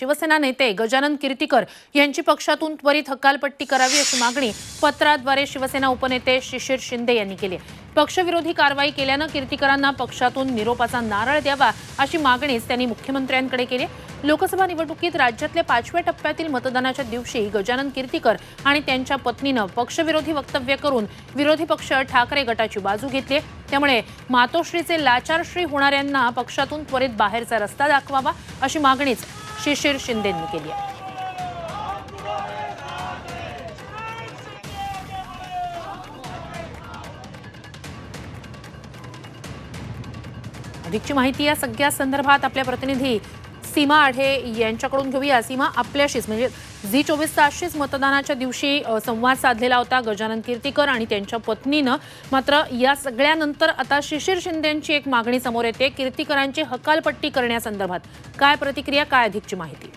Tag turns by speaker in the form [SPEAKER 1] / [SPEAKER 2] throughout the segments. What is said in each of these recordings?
[SPEAKER 1] शिवसेना नेते गजानन कीर्तीकर यांची पक्षातून त्वरित हकालपट्टी करावी अशी मागणी पत्राद्वारे शिवसेना उपनेते शिशिर शिंदे यांनी केली पक्षविरोधी कारवाई केल्यानं कीर्तीकरांना पक्षातून निरोपाचा नारळ द्यावा अशी मागणीच त्यांनी मुख्यमंत्र्यांकडे केली लोकसभा निवडणुकीत राज्यातल्या पाचव्या टप्प्यातील मतदानाच्या दिवशी गजानन कीर्तीकर आणि त्यांच्या पत्नीनं पक्षविरोधी वक्तव्य करून विरोधी पक्ष ठाकरे गटाची बाजू घेतली त्यामुळे मातोश्रीचे लाचारश्री होणाऱ्यांना पक्षातून त्वरित बाहेरचा रस्ता दाखवावा अशी मागणीच शिशिर शिंदेंनी केली आहे. अधिकची माहिती या सगळ्या संदर्भात आपल्या प्रतिनिधी सीमा आढे यांच्याकडून घेऊया. सीमा आपल्याशीच म्हणजे झी चोवीस तासशीच मतदानाच्या दिवशी संवाद साधलेला होता गजानन कीर्तीकर आणि त्यांच्या पत्नीनं. मात्र या सगळ्यानंतर आता शिशिर शिंदेची एक मागणी समोर येते. कीर्तीकरांची हकालपट्टी करण्यासंदर्भात काय प्रतिक्रिया काय अधिकची माहिती?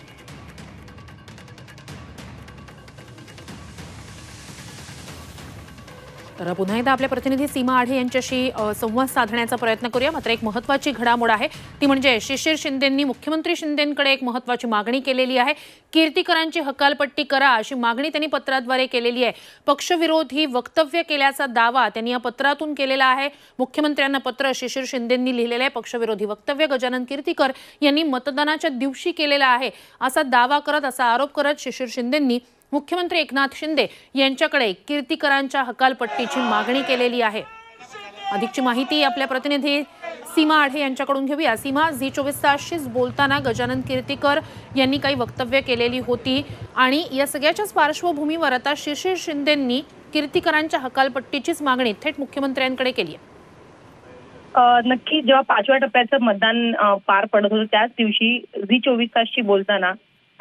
[SPEAKER 1] तर पुन्हा एकदा आपल्या प्रतिनिधी सीमा आढे यांच्याशी संवाद साधण्याचा प्रयत्न करूया. मात्र एक महत्वाची घडामोड आहे. ती म्हणजे शिशिर शिंदेंनी मुख्यमंत्री शिंदेंकडे एक महत्वाची मागणी केलेली आहे. कीर्तीकरांची हकालपट्टी करा अशी मागणी त्यांनी पत्राद्वारे केलेली आहे. पक्षविरोधी वक्तव्य केल्याचा दावा त्यांनी या पत्रातून केलेला आहे. मुख्यमंत्र्यांना पत्र शिशिर शिंदेंनी लिहिलेलं आहे. पक्षविरोधी वक्तव्य गजानन कीर्तीकर यांनी मतदानाच्या दिवशी केलेला आहे. असा दावा करत असा आरोप करत शिशिर शिंदेंनी मुख्यमंत्री एकनाथ शिंदे यांच्याकडे कीर्तीकरांच्या हकालपट्टीची मागणी केलेली आहे. अधिकची माहिती आपल्या प्रतिनिधी सीमा आढे यांच्याकडून घेऊया. सीमा झी चोवीस तासशीच बोलताना गजानन कीर्तीकर यांनी काही वक्तव्य केलेली होती आणि या सगळ्याच्याच पार्श्वभूमीवर आता शिशिर शिंदेंनी कीर्तीकरांच्या हकालपट्टीचीच मागणी थेट मुख्यमंत्र्यांकडे केली आहे.
[SPEAKER 2] नक्की जेव्हा पाचव्या टप्प्याचं मतदान पार पडत होतं त्याच दिवशी झी चोवीस तासशी बोलताना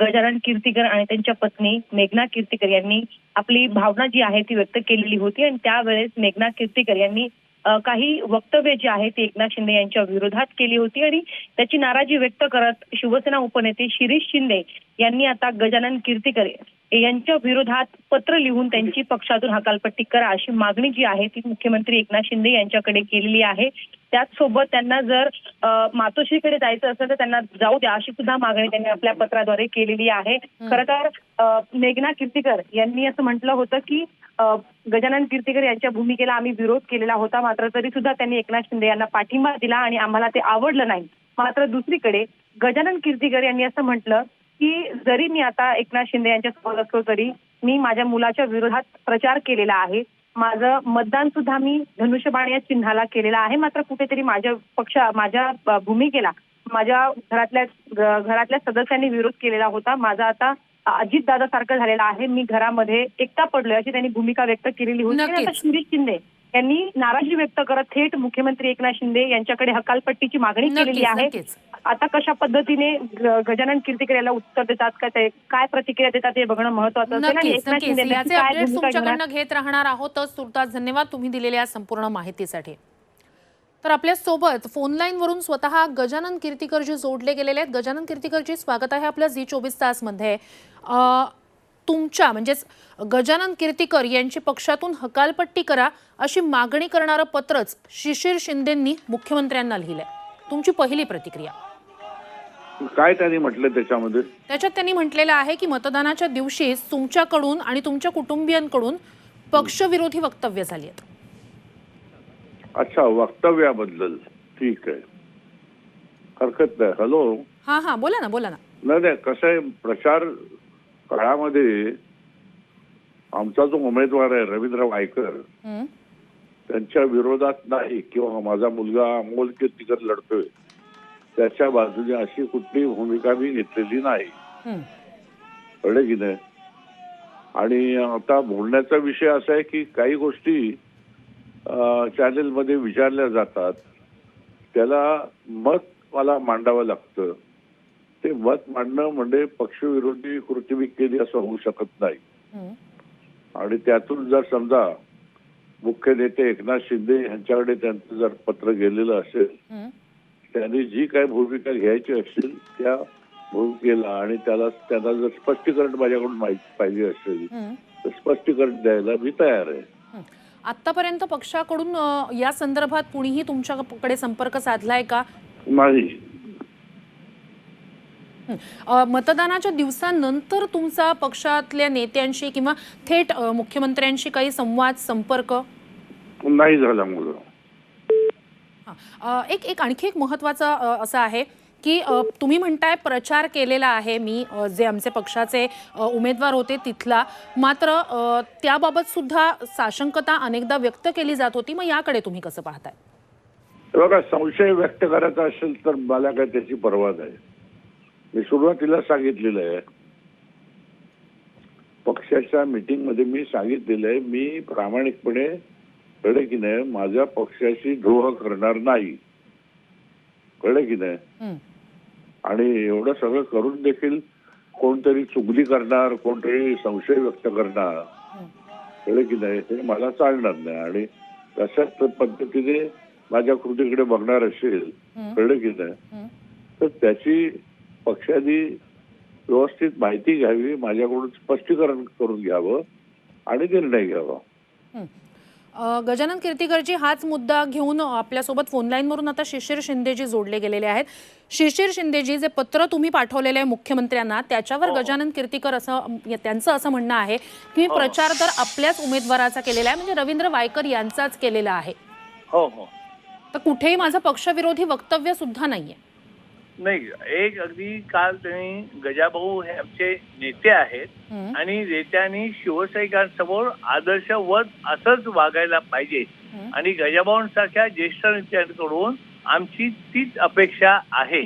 [SPEAKER 2] गजानन कीर्तीकर आणि त्यांच्या पत्नी मेघना कीर्तीकर यांनी आपली भावना जी आहे ती व्यक्त केलेली होती. आणि त्यावेळेस मेघना कीर्तीकर यांनी काही वक्तव्य जी आहे ती एकनाथ शिंदे यांच्या विरोधात केली होती आणि त्याची नाराजी व्यक्त करत शिवसेना उपनेते शिरीष शिंदे यांनी आता गजानन कीर्तीकर यांच्या विरोधात पत्र लिहून त्यांची पक्षातून हकालपट्टी करा अशी मागणी जी आहे ती मुख्यमंत्री एकनाथ शिंदे यांच्याकडे केलेली आहे. त्याचसोबत त्यांना जर मातोश्रीकडे जायचं असेल तर त्यांना जाऊ द्या अशी सुद्धा मागणी त्यांनी आपल्या पत्राद्वारे केलेली आहे. खरं तर मेघना कीर्तीकर यांनी असं म्हटलं होतं की गजानन कीर्तीकर यांच्या भूमिकेला आम्ही विरोध केलेला होता मात्र तरी सुद्धा त्यांनी एकनाथ शिंदे यांना पाठिंबा दिला आणि आम्हाला ते आवडलं नाही. मात्र दुसरीकडे गजानन कीर्तीकर यांनी असं म्हटलं की जरी मी आता एकनाथ शिंदे यांच्या सोबत असलो तरी मी माझ्या मुलाच्या विरोधात प्रचार केलेला आहे. माझं मतदान सुद्धा मी धनुष्यबाण या चिन्हाला केलेलं आहे. मात्र कुठेतरी माझ्या पक्ष माझ्या भूमिकेला माझ्या घरातल्या घरातल्या सदस्यांनी विरोध केलेला होता. माझा आता अजित दादा सारखं झालेला आहे. मी घरामध्ये एकटा पडलोय अशी त्यांनी भूमिका व्यक्त केलेली होती. आता. शिरीष शिंदे यांनी नाराजी व्यक्त करत थेट मुख्यमंत्री एकनाथ शिंदे यांच्याकडे हकालपट्टीची मागणी केलेली आहे. आता कशा पद्धतीने गजानन कीर्तीकर याला उत्तर देतात का ते काय प्रतिक्रिया देतात हे बघणं महत्वाचं एकनाथ शिंदे काय
[SPEAKER 1] घेत राहणार तुर्तास धन्यवाद. तुम्ही दिलेल्या संपूर्ण माहितीसाठी. तर आपल्यासोबत फोनलाईन वरून स्वतः गजानन कीर्तीकरजी जोडले गेलेले आहेत. गजानन कीर्तीकरजी स्वागत आहे आपल्या झी चोवीस तासमध्ये तुमच्या म्हणजेच गजानन कीर्तीकर यांची पक्षातून हकालपट्टी करा अशी मागणी करणारं पत्रच शिशिर शिंदेंनी मुख्यमंत्र्यांना लिहिलंय. तुमची पहिली प्रतिक्रिया?
[SPEAKER 3] काय त्यांनी म्हटलं त्याच्यामध्ये?
[SPEAKER 1] त्याच्यात त्यांनी म्हटलेलं आहे की मतदानाच्या दिवशी तुमच्याकडून आणि तुमच्या कुटुंबियांकडून पक्षविरोधी वक्तव्य झाली आहेत.
[SPEAKER 3] अच्छा वक्तव्याबद्दल. ठीक आहे. हरकत नाही. हॅलो
[SPEAKER 1] हा हा बोला ना बोला ना.
[SPEAKER 3] नाही नाही कसं आहे प्रचार काळामध्ये आमचा जो उमेदवार आहे रवींद्र वायकर त्यांच्या विरोधात नाही किंवा माझा मुलगा अमोल कीर्तीकर लढतोय त्याच्या बाजूने अशी कुठलीही भूमिका मी घेतलेली नाही. कळलं की नाही? आणि आता बोलण्याचा विषय असा आहे की काही गोष्टी चॅनेलमध्ये विचारल्या जातात त्याला मत मला मांडावं लागतं ते मत मांडणं म्हणजे पक्षविरोधी कृती मी केली असं होऊ शकत नाही. आणि त्यातून जर समजा मुख्य नेते एकनाथ शिंदे यांच्याकडे त्यांचं जर पत्र गेलेलं असेल. त्यांनी जी काही भूमिका घ्यायची असेल त्या भूमिकेला आणि त्याला त्यांना जर स्पष्टीकरण माझ्याकडून माहिती पाहिजे असेल. तर स्पष्टीकरण द्यायला मी तयार आहे.
[SPEAKER 1] आतापर्यंत पक्षाकडून या संदर्भात कुणीही तुमच्याकडे संपर्क साधलाय का?
[SPEAKER 3] नाही.
[SPEAKER 1] मतदानाच्या दिवसानंतर तुमचा पक्षातल्या नेत्यांशी किंवा थेट मुख्यमंत्र्यांशी काही संवाद संपर्क?
[SPEAKER 3] नाही झाला मुलं
[SPEAKER 1] एक एक आणखी एक महत्त्वाचं अ, असं आहे. की तुम्ही म्हणताय प्रचार केलेला आहे मी जे आमचे पक्षाचे उमेदवार होते तिथला. मात्र त्याबाबत सुद्धा साशंकता अनेकदा व्यक्त केली जात होती. मग याकडे तुम्ही कसं पाहताय?
[SPEAKER 3] बघा संशय व्यक्त करायचा असेल तर मला काय त्याची पर्वा नाही. मी सुरुवातीला सांगितलेलं आहे. पक्षाच्या मीटिंगमध्ये मी सांगितलेलं आहे मी प्रामाणिकपणे कळलं की नाही माझ्या पक्षाशी द्रोह करणार नाही. कळलं की नाही. आणि एवढं सगळं करून देखील कोणतरी चुगली करणार कोणतरी संशय व्यक्त करणार. कळलं की नाही? हे मला चालणार नाही. आणि तशाच पद्धतीने माझ्या कृतीकडे बघणार असेल. कळलं की नाही. तर त्याची पक्षाने व्यवस्थित माहिती घ्यावी माझ्याकडून स्पष्टीकरण करून घ्यावं आणि निर्णय घ्यावा.
[SPEAKER 1] गजानन कीर्तीकरजी हाच मुद्दा घेऊन आपल्यासोबत फोनलाईनवरून आता शिशिर शिंदेजी जोडले गेलेले आहेत. शिशिर शिंदेजी जे पत्र तुम्ही पाठवलेले आहे मुख्यमंत्र्यांना त्याच्यावर गजानन कीर्तीकर असं अम, त्यांचं असं म्हणणं आहे की मी प्रचार तर आपल्याच उमेदवाराचा केलेला आहे म्हणजे रवींद्र वायकर यांचाच केलेला आहे.
[SPEAKER 4] हो हो.
[SPEAKER 1] तर कुठेही माझं पक्षविरोधी वक्तव्य सुद्धा नाहीये.
[SPEAKER 4] नाही एक अगदी काल त्यांनी गजाभाऊ हे आमचे नेते आहेत. आणि नेत्यांनी शिवसैनिकांसमोर आदर्शवत असंच वागायला पाहिजे. आणि गजाभाऊंसारख्या ज्येष्ठ नेत्यांकडून आमची तीच अपेक्षा आहे.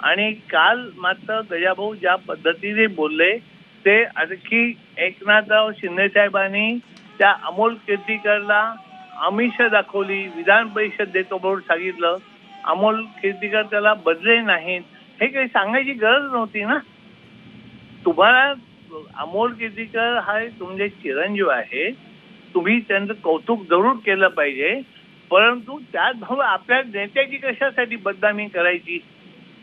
[SPEAKER 4] आणि काल मात्र गजाभाऊ ज्या पद्धतीने बोलले ते आणखी एकनाथराव शिंदे साहेबांनी त्या अमोल कीर्तीकरला आमिष दाखवली विधान परिषद देतो म्हणून सांगितलं अमोल कीर्तीकर त्याला बदले नाहीत. हे काही सांगायची गरज नव्हती ना? तुम्हाला अमोल कीर्तीकर हा तुमचे चिरंजीव आहे. तुम्ही त्यांचं कौतुक जरूर केलं पाहिजे. परंतु त्याच भाऊ आपल्या नेत्याची कशासाठी बदनामी करायची?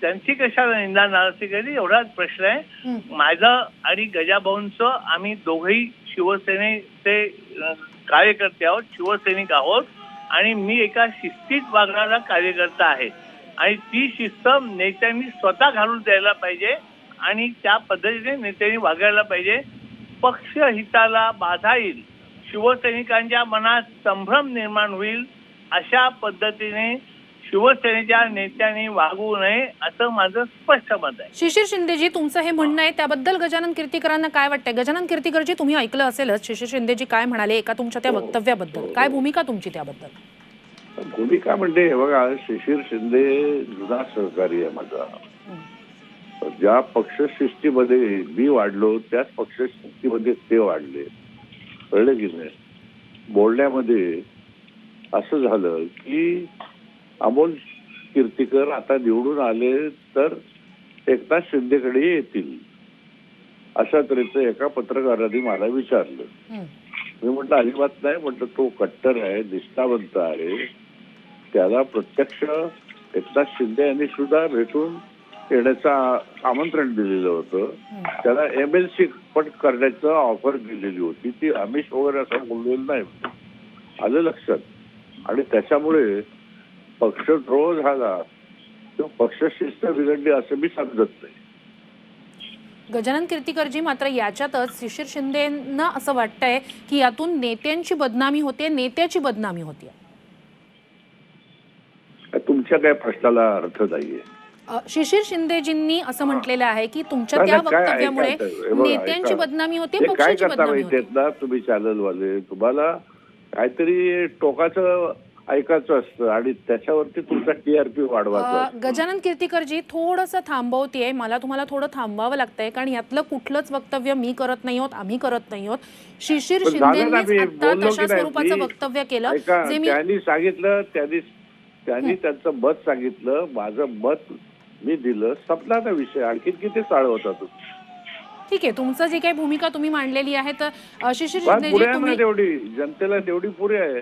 [SPEAKER 4] त्यांची कशाला निंदा नाराजी करायची एवढाच प्रश्न आहे. माझं आणि गजाभाऊंचं आम्ही दोघंही शिवसेनेचे कार्यकर्ते आहोत शिवसैनिक आहोत. आणि मी एका शिस्तीत वागणारा कार्यकर्ता आहे. आणि ती शिस्त नेत्यांनी स्वतः घालून द्यायला पाहिजे आणि त्या पद्धतीने नेत्यांनी वागायला पाहिजे. पक्ष हिताला बाधा येईल. शिवसैनिकांच्या मनात संभ्रम निर्माण होईल. अशा पद्धतीने शिवसेनेच्या नेत्यांनी वागू नये असं माझं स्पष्ट मत आहे.
[SPEAKER 1] शिशिर शिंदेजी तुमचं हे म्हणणं आहे त्याबद्दल गजानन कीर्तीकरांना काय वाटतंय? गजानन कीर्तीकरजी तुम्ही ऐकलं असेलच शिशिर शिंदेजी काय म्हणाले एका तुमच्या त्या वक्तव्याबद्दल? काय भूमिका तुमची त्याबद्दल?
[SPEAKER 3] भूमिका म्हणजे हे बघा शिशिर शिंदे जुना सहकारी आहे माझा. ज्या पक्षशिस्तीमध्ये मी वाढलो त्याच पक्षशिस्तीमध्ये ते वाढले. कळलं की नाही? बोलण्यामध्ये असं झालं की अमोल कीर्तीकर आता निवडून आले तर एकनाथ शिंदेकडे येतील. अशा तऱ्हेचं एका पत्रकाराने मला विचारलं. मी म्हटलं अजिबात नाही. म्हटलं तो कट्टर आहे निष्ठावंत आहे. त्याला प्रत्यक्ष एकनाथ शिंदे यांनी सुद्धा भेटून येण्याचं आमंत्रण दिलेलं होतं. त्याला एम एल सी पण करण्याचं ऑफर दिलेली होती. ती आमिष वगैरे असं बोललेलं नाही. आलं लक्षात. आणि त्याच्यामुळे पक्षद्रोह झाला किंवा पक्षशिस्त बिघडली असं मी समजत नाही.
[SPEAKER 1] गजानन कीर्तीकरजी मात्र याच्यातच शिशिर शिंदेना असं वाटतंय की यातून नेत्यांची बदनामी होते नेत्याची बदनामी होती.
[SPEAKER 3] तुमच्या काय प्रश्नाला अर्थ नाहीये.
[SPEAKER 1] शिशिर शिंदेजींनी असं म्हटलेलं आहे की तुमच्या त्या वक्तव्यामुळे नेत्यांची. बदनामी होते
[SPEAKER 3] काय
[SPEAKER 1] पक्षाची
[SPEAKER 3] करता
[SPEAKER 1] बदनामी
[SPEAKER 3] माहिती
[SPEAKER 1] होते.
[SPEAKER 3] ना तुम्ही चॅनलवाले तुम्हाला काहीतरी टोकाचं ऐकायचं असतं आणि त्याच्यावरती तुमचा टीआरपी वाढवायचा.
[SPEAKER 1] गजानन कीर्तीकरजी थोडंसं थांबवतेय. मला तुम्हाला थोडं थांबावं लागतंय कारण यातलं कुठलंच वक्तव्य मी करत नाही आहोत आम्ही करत नाही आहोत शिशिर
[SPEAKER 3] पण झालं ना,
[SPEAKER 1] शिंदेनीच
[SPEAKER 3] मी
[SPEAKER 1] आता
[SPEAKER 3] बोललो
[SPEAKER 1] तशा
[SPEAKER 3] की नाही,
[SPEAKER 1] स्वरूपाचं
[SPEAKER 3] मी-
[SPEAKER 1] वक्तव्य केलं
[SPEAKER 3] ऐका
[SPEAKER 1] जे मी
[SPEAKER 3] त्यांनी सांगितलं त्यांनी त्यांनी त्यांचं मत सांगितलं माझं मत मी दिलं. संपला ना विषय आणखीन किती चाळ होता तू?
[SPEAKER 1] ठीक आहे तुमचं जी काही भूमिका तुम्ही मांडलेली आहे तर अ, शिशिर
[SPEAKER 3] बात
[SPEAKER 1] शिंदेजी
[SPEAKER 3] पुरे आहे ना
[SPEAKER 1] तुम्ही
[SPEAKER 3] तेवढी जनतेला तेवढी पुरे आहे.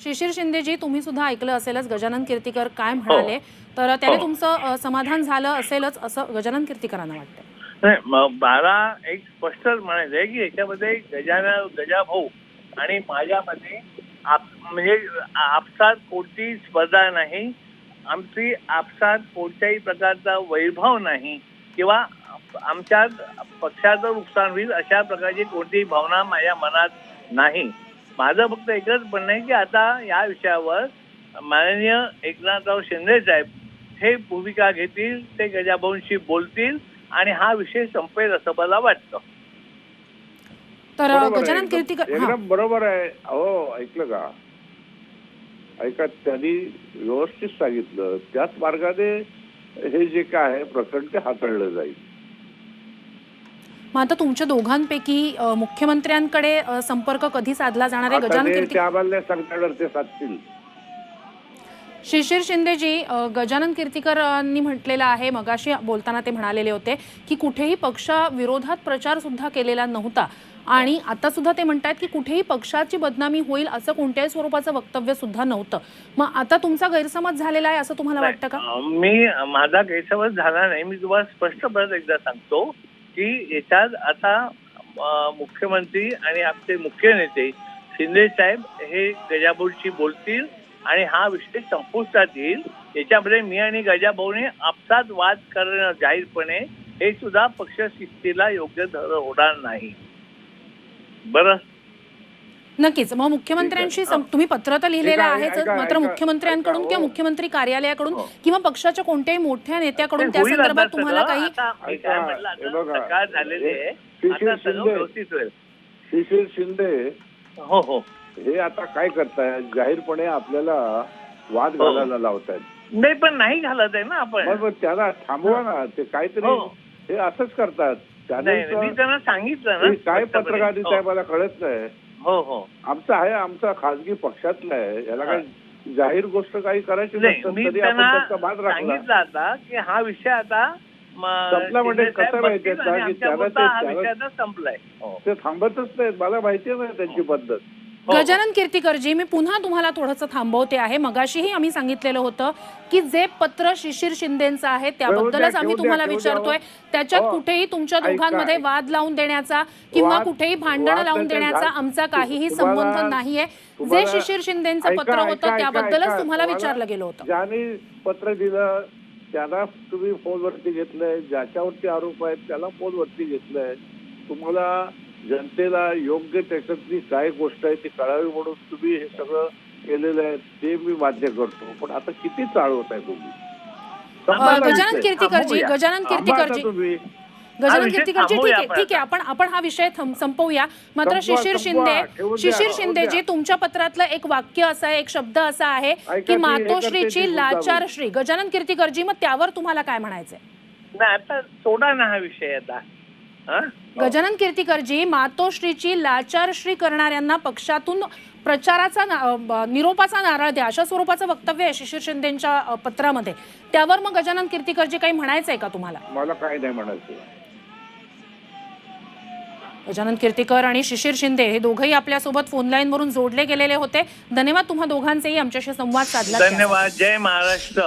[SPEAKER 1] शिशिर शिंदेजी तुम्ही सुद्धा ऐकलं असेलच गजानन कीर्तीकर काय म्हणाले. तर त्याने
[SPEAKER 4] हो.
[SPEAKER 1] तुमचं समाधान झालं असेलच असं गजानन कीर्तीकरांना वाटतं
[SPEAKER 4] नाही मला एक स्पष्ट म्हणायचं आहे की याच्यामध्ये गजानन गजाभाऊ आणि माझ्यामध्ये आप म्हणजे आपसात कोणतीही स्पर्धा नाही आमची आपसात कोणत्याही प्रकारचा वैभव नाही किंवा आमच्या पक्षाचं नुकसान होईल अशा प्रकारची कोणतीही भावना माझ्या मनात नाही. माझं फक्त एकच म्हणणं आहे की आता या विषयावर माननीय एकनाथराव शिंदे साहेब हे भूमिका घेतील ते गजाभाऊंशी बोलतील आणि हा विषय संपेल असं मला वाटतं.
[SPEAKER 1] तर गजानन कीर्तीकर हा.
[SPEAKER 3] एकदम बरोबर आहे. अहो ऐकलं का? ऐका त्यांनी व्यवस्थित सांगितलं. त्याच मार्गाने हे जे काय आहे प्रकरण ते हाताळलं जाईल.
[SPEAKER 1] मग आता तुमच्या दोघांपैकी मुख्यमंत्र्यांकडे संपर्क कधी साधला जाणार आहे? गजानन कीर्ती
[SPEAKER 3] ते साधतील.
[SPEAKER 1] शिशिर शिंदेजी गजानन कीर्तीकरांनी म्हटलेलं आहे मगाशी बोलताना ते म्हणालेले होते की कुठेही पक्षाविरोधात प्रचार सुद्धा केलेला नव्हता. आणि आता सुद्धा ते म्हणतात की कुठेही पक्षाची बदनामी होईल असं कोणत्याही स्वरूपाचं वक्तव्य सुद्धा नव्हतं. मग आता तुमचा गैरसमज झालेला आहे असं तुम्हाला वाटतं का?
[SPEAKER 4] मी माझा गैरसमज झाला नाही. मी तुम्हाला स्पष्ट परत एकदा सांगतो की याच्यात आता मुख्यमंत्री आणि आपले मुख्य नेते शिंदे साहेब हे गजाभाऊशी बोलतील आणि हा विषय संपुष्टात येईल. याच्यामध्ये मी आणि गजाभाऊने आपसात वाद करणं जाहीरपणे हे सुद्धा पक्ष शिस्तीला योग्य धर होणार नाही. बरं?
[SPEAKER 1] नक्कीच मग मुख्यमंत्र्यांशी तुम्ही पत्र तर लिहिलेलं आहेच मात्र मुख्यमंत्र्यांकडून किंवा
[SPEAKER 3] हो.
[SPEAKER 1] मुख्यमंत्री कार्यालयाकडून
[SPEAKER 3] हो.
[SPEAKER 1] किंवा पक्षाच्या कोणत्याही मोठ्या नेत्याकडून त्या संदर्भात तुम्हाला. काही
[SPEAKER 4] काय
[SPEAKER 3] हे
[SPEAKER 4] झालेली सगळं
[SPEAKER 3] शिंदे-
[SPEAKER 4] हो हो
[SPEAKER 3] हे आता काय करतायत जाहीरपणे आपल्याला वाद
[SPEAKER 4] हो.
[SPEAKER 3] घालायला लावतायत
[SPEAKER 4] नाही पण नाही घालत आहे ना आपण
[SPEAKER 3] त्याला थांबवा ना ते काहीतरी
[SPEAKER 4] हो.
[SPEAKER 3] हे असंच करतात त्याने
[SPEAKER 4] नाही, मी त्यांना सांगितलं ना
[SPEAKER 3] काय. पत्रकारिता. आहे मला कळत नाही
[SPEAKER 4] हो हो.
[SPEAKER 3] आमचा आहे आमचा खासगी पक्षातला आहे. याला काय जाहीर गोष्ट काही करायची
[SPEAKER 4] मी सांगितलं आता की हा विषय आता
[SPEAKER 3] संपला म्हणजे कसं माहितीये
[SPEAKER 4] संपलाय. हो.
[SPEAKER 3] ते थांबतच नाहीत. मला माहिती नाही त्यांची पद्धत.
[SPEAKER 4] हो.
[SPEAKER 1] गजानन कीर्तीकरजी मी पुन्हा तुम्हाला थोडंसं थांबवते आहे. मगाशीही आम्ही सांगितलेलं होतं की जे पत्र शिशिर शिंदेचं आहे त्याबद्दलच आम्ही तुम्हाला. विचारतोय. त्याच्यात
[SPEAKER 3] हो.
[SPEAKER 1] कुठेही तुमच्या दोघांमध्ये. वाद लावून देण्याचा किंवा कुठेही भांडण लावून देण्याचा आमचा काहीही संबंध नाहीये. जे शिशिर शिंदेचं पत्र होतं त्याबद्दलच तुम्हाला- विचारलं गेलं होतं.
[SPEAKER 3] ज्याने पत्र दिलं त्याला तुम्ही फोनवरती घेतलंय. ज्याच्यावरती आरोप आहेत त्याला फोनवरती घेतलंय. तुम्हाला जनतेला योग्य त्याच्यातली काय गोष्ट आहे ती कळावी म्हणून तुम्ही हे सगळं केलेलं आहे ते मी मान्य करतो पण आता किती चालवत आहे तुम्ही
[SPEAKER 1] गजानन. कीर्तीकरजी. गजानन कीर्तीकरजी
[SPEAKER 3] तुम्ही
[SPEAKER 1] गजानन कीर्तीकरजी ठीक आहे
[SPEAKER 4] आपण
[SPEAKER 1] ठीक आहे आपण आपण हा विषय संपवूया मात्र शिशिर. शिंदे शिशिर
[SPEAKER 3] ठेवून
[SPEAKER 1] शिंदे
[SPEAKER 3] द्या.
[SPEAKER 1] जी तुमच्या पत्रातलं एक वाक्य असं आहे एक शब्द असा आहे की मातोश्रीची लाचार श्री गजानन कीर्तीकरजी मग त्यावर तुम्हाला काय म्हणायचंय
[SPEAKER 4] नाही आता सोडा ना हा विषय आता?
[SPEAKER 1] गजानन कीर्तीकरजी मातोश्रीची लाचारश्री करणाऱ्यांना पक्षातून प्रचाराचा ना- निरोपाचा नारळ द्या अशा स्वरूपाचं वक्तव्य आहे शिशिर शिंदेच्या पत्रामध्ये. त्यावर मग गजानन कीर्तीकरजी काही म्हणायचंय का तुम्हाला?
[SPEAKER 3] मला काय नाही म्हणायचं.
[SPEAKER 1] गजानन कीर्तीकर आणि शिशिर शिंदे हे दोघंही आपल्यासोबत फोन लाईनवरून जोडले गेलेले होते. धन्यवाद तुम्हा दोघांचेही आमच्याशी संवाद साधला.
[SPEAKER 4] धन्यवाद. जय महाराष्ट्र.